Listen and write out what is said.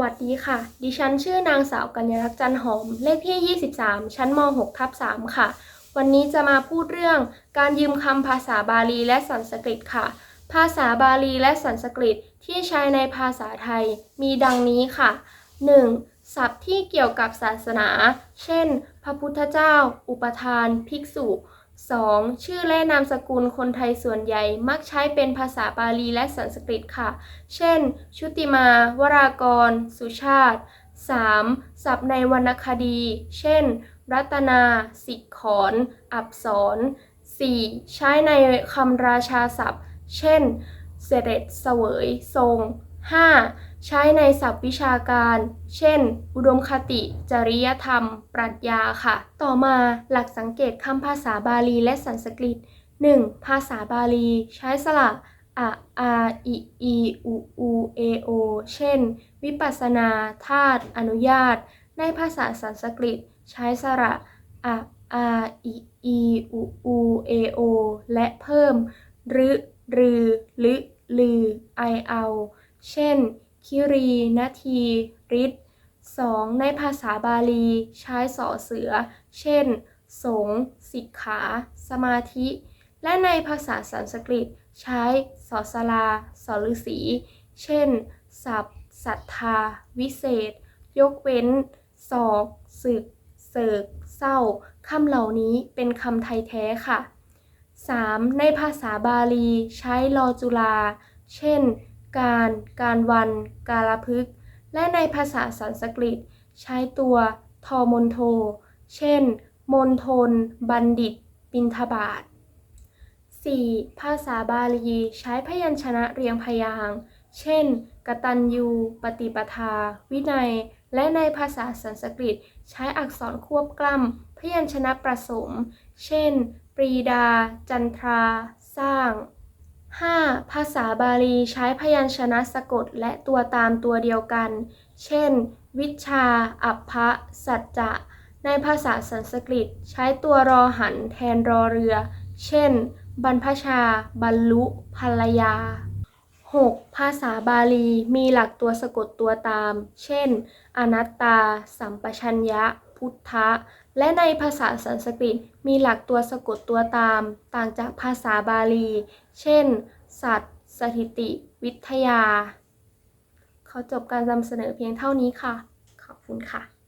วัสดีค่ะ ดิฉันชื่อนางสาวกัญญาลักษณ์จันหอม เลขที่ 23 ชั้นม .6 ทับ3ค่ะ วันนี้จะมาพูดเรื่องการยืมคำภาษาบาลีและสันสกฤตค่ะ ภาษาบาลีและสันสกฤตที่ใช้ในภาษาไทยมีดังนี้ค่ะ 1. ศัพท์ที่เกี่ยวกับศาสนา เช่น พระพุทธเจ้า อุปทาน ภิกษุ 2. ชื่อและนามสกุลคนไทยส่วนใหญ่มักใช้เป็นภาษาบาลีและสันสกฤตค่ะ เช่น ชุติมา วรากร สุชาติ 3. ศัพท์ในวรรณคดี เช่น รัตนา สิกขรอับสร 4. ใช้ในคำราชาศัพท์ เช่น เสด็จเสวย ทรง 5. ใช้ในศัพท์วิชาการ เช่น อุดมคติ จริยธรรม ปรัชญาค่ะ ต่อมาหลักสังเกตคำภาษาบาลีและสันสกฤต 1. ภาษาบาลี ใช้สระอะอาอิอีอุอูเอโอ เช่น วิปัสสนาธาตุอนุญาต ในภาษาสันสกฤต ใช้สระอะอาอิอีอุอูเอโอ และเพิ่มรึรือลึลือไอเอา เช่น คิรีนาทีริศสองในภาษาบาลีใช้สอเสือ เช่น สงสิกขา สมาธิ และในภาษาสันสกฤตใช้สอสลาสอฤษีเช่น สับศรัทธา วิเศษ ยกเว้นศอกศึก เสกเศร้าคำเหล่านี้เป็นคำไทยแท้ค่ะ 3. ในภาษาบาลีใช้ลอจุลา เช่น การ การวัน กาลพฤกษ์ และในภาษาสันสกฤต ใช้ตัว ทอมนโท เช่น มนทน บัณฑิต บิณฑบาต 4. ภาษาบาลีใช้พยัญชนะเรียงพยางค์ เช่น กตัญญู ปฏิปทา วินัย และในภาษาสันสกฤต ใช้อักษรควบกล้ำพยัญชนะประสม เช่น ปรีดา จันทรา สร้าง 5. ภาษาบาลีใช้พยัญชนะสะกดและตัวตามตัวเดียวกัน เช่น วิชา อัปพะ สัจจะ ในภาษาสันสกฤต ใช้ตัวรอหันแทนรอเรือ เช่น บรรพชา บรรลุ ภรรยา 6. ภาษาบาลีมีหลักตัวสะกดตัวตาม เช่น อนัตตา สัมปชัญญะ พุทธะ และในภาษาสันสกฤตมีหลักตัวสะกดตัวตาม ต่างจากภาษาบาลี เช่น สัตว์ สถิติ วิทยา ขอจบการนำเสนอเพียงเท่านี้ค่ะ ขอบคุณค่ะ